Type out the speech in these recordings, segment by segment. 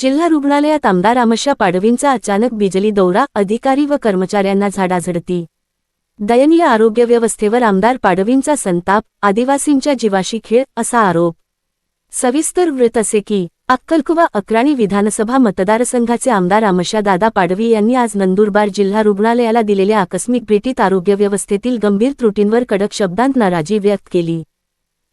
जिल्हा रुग्णालयात आमदार आमशा पाडवींचा अचानक बिजली दौरा अधिकारी व कर्मचाऱ्यांना झाडाझडती. दयनीय आरोग्य व्यवस्थेवर आमदार पाडवींचा संताप आदिवासींच्या जीवाशी खेळ असा आरोप. सविस्तर वृत्त असे की अक्कलकुवा अक्राणी विधानसभा मतदारसंघाचे आमदार आमशादादा पाडवी यांनी आज नंदुरबार जिल्हा रुग्णालयाला दिलेल्या आकस्मिक भेटीत आरोग्य व्यवस्थेतील गंभीर त्रुटींवर कडक शब्दांत नाराजी व्यक्त केली.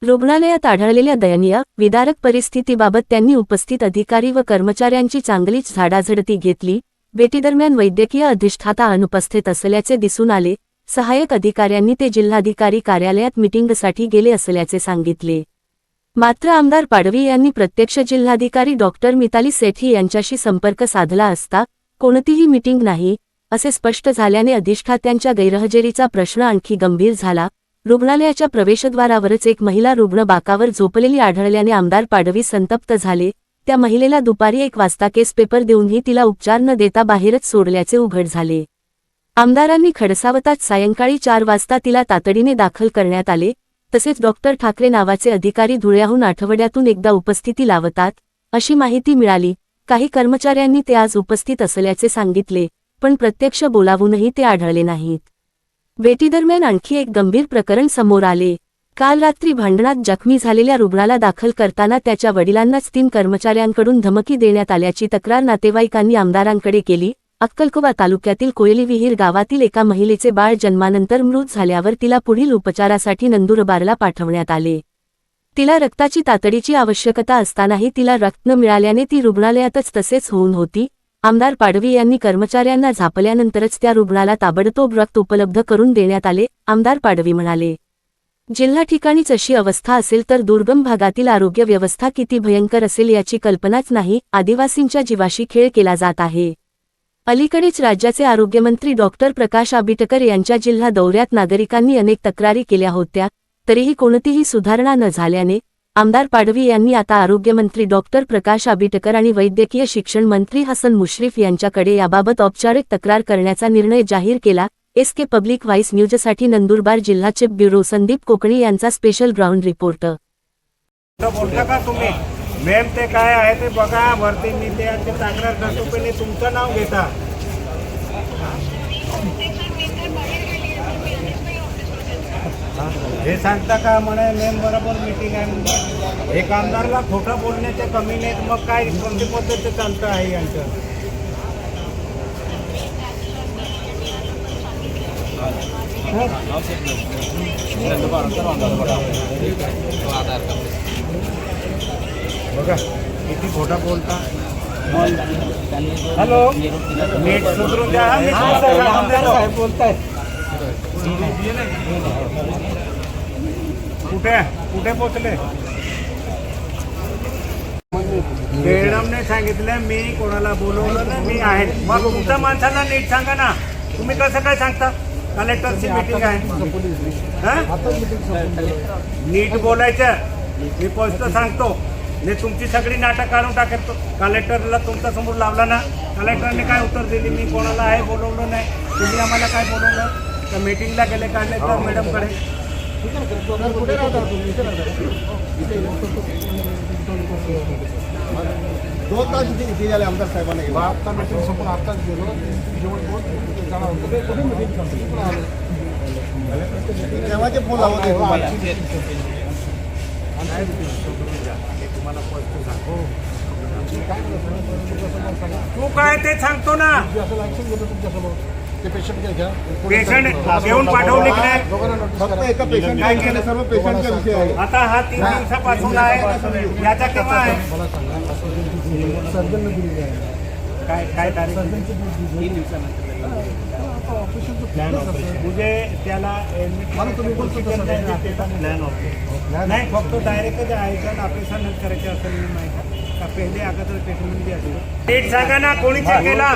रुग्णालयात आढळलेल्या दयनीय विदारक परिस्थितीबाबत त्यांनी उपस्थित अधिकारी व कर्मचाऱ्यांची चांगलीच झाडाझडती घेतली. भेटीदरम्यान वैद्यकीय अधिष्ठाता अनुपस्थित असल्याचे दिसून आले. सहाय्यक अधिकाऱ्यांनी ते जिल्हाधिकारी कार्यालयात मिटिंगसाठी गेले असल्याचे सांगितले. मात्र आमदार पाडवी यांनी प्रत्यक्ष जिल्हाधिकारी डॉक्टर मिताली सेठी यांच्याशी संपर्क साधला असता कोणतीही मिटिंग नाही असे स्पष्ट झाल्याने अधिष्ठात्यांच्या गैरहजेरीचा प्रश्न आणखी गंभीर झाला. रुग्णालयाच्या प्रवेशद्वारावरच एक महिला रुग्ण बाकावर झोपलेली आढळल्याने आमदार पाडवी संतप्त झाले. त्या महिलेला दुपारी एक वाजता केस पेपर देऊनही तिला उपचार न देता बाहेरच सोडल्याचे उघड झाले. आमदारांनी खडसावतात सायंकाळी चार वाजता तिला तातडीने दाखल करण्यात आले. तसेच डॉक्टर ठाकरे नावाचे अधिकारी धुळ्याहून आठवड्यातून एकदा उपस्थिती लावतात अशी माहिती मिळाली. काही कर्मचाऱ्यांनी ते आज उपस्थित असल्याचे सांगितले पण प्रत्यक्ष बोलावूनही ते आढळले नाहीत. भेटीदरम्यान आणखी एक गंभीर प्रकरण समोर आले. काल रात्री भांडणात जखमी झालेल्या रुग्णाला दाखल करताना त्याच्या वडिलांनाच तीन कर्मचाऱ्यांकडून धमकी देण्यात आल्याची तक्रार नातेवाईकांनी आमदारांकडे केली. अक्कलकोवा तालुक्यातील कोयली विहीर गावातील एका महिलेचे बाळ जन्मानंतर मृत झाल्यावर तिला पुढील उपचारासाठी नंदुरबारला पाठवण्यात आले. तिला रक्ताची तातडीची आवश्यकता असतानाही तिला रक्त न मिळाल्याने ती रुग्णालयातच तसेच होऊन होती. आमदार पाडवी यांनी कर्मचाऱ्यांना झापल्यानंतरच त्या रुग्णाला ताबडतोब रक्त उपलब्ध करून देण्यात आले आमदार पाडवी म्हणाले. जिल्हा ठिकाणीच अशी अवस्था असेल तर दुर्गम भागातील आरोग्य व्यवस्था किती भयंकर असेल याची कल्पनाच नाही आदिवासींच्या जीवाशी खेळ केला जात आहे. अलीकडेच राज्याचे आरोग्यमंत्री डॉक्टर प्रकाश आबिटकर यांच्या जिल्हा दौऱ्यात नागरिकांनी अनेक तक्रारी केल्या होत्या तरीही कोणतीही सुधारणा न झाल्याने आमदार पाडवी यांनी आता आरोग्यमंत्री डॉक्टर प्रकाश आबिटकर आणि वैद्यकीय शिक्षण मंत्री हसन मुश्रीफ यांच्याकडे याबाबत औपचारिक तक्रार करण्याचा निर्णय जाहीर केला. एस के पब्लिक व्हाईस न्यूजसाठी नंदुरबार जिल्हा चिप ब्युरो संदीप कोकणी यांचा स्पेशल ग्राउंड रिपोर्ट. मेन ते काय आहे ते बघा भरती मी ते तक्रार करतो पहिले तुमचं नाव घेता. हे सांगता का म्हणे मेम बरोबर मीटिंग आहे एक आमदारला खोटं बोलण्याचे कमी नाहीत. मग काय कोणती पद्धत चालतं आहे यांचं? बघा किती खोटा बोलता. हॅलो? नीट सुधरून द्या. हा, मी तुमचं सांगून देतो. कुठे कुठे पोचले? मॅडमने सांगितलं मी कोणाला बोलवलं नाही मी आहे. मग तुमच्या माणसाला नीट सांगा ना. तुम्ही कसं काय सांगता? कलेक्टरची मीटिंग आहे. हा? नीट बोलायचं. मी स्पष्ट सांगतो. मी तुमची सगळी नाटक काढून टाकतो. कलेक्टरला तुमच्यासमोर लावला ना. कलेक्टरने काय उत्तर दिली? मी कोणाला आहे बोलवलं नाही. तुम्ही आम्हाला काय बोलवलं? तर मीटिंगला गेले दोन तास इथे इथे झाले आमदार साहेबांना गेलो आत्ता मीटिंग संपून आत्ताच गेलो जेवण जाणार होतं ते कुठे मीटिंग तेव्हाचे फोन लावत आहे तुम्हाला तुम्हाला स्पष्ट काय तू काय ते सांगतो ना. असं ऍक्शन घेतो तुमच्यासमोर ते पेशंट घ्या पेशंट घेऊन पाठवले की नाही दोघांना नोटीस फक्त करा एका पेशंट काय केलं? सर्व पेशंटचा विषय आहे आता हा तीन दिवसापासून आहे. याचा केव्हा आहे? मला सांगा. सर्जनने दिलेली आहे काय काय तारीख? प्लॅन म्हणजे त्याला मला तुम्ही बोलतो प्लॅन नाही फक्त डायरेक्ट जायचं ऑपरेशन करायचं असं नाही माहिती का पहिले अगोदर ट्रीटमेंट द्यायचं नीट सांगा ना कोणी चेक केला?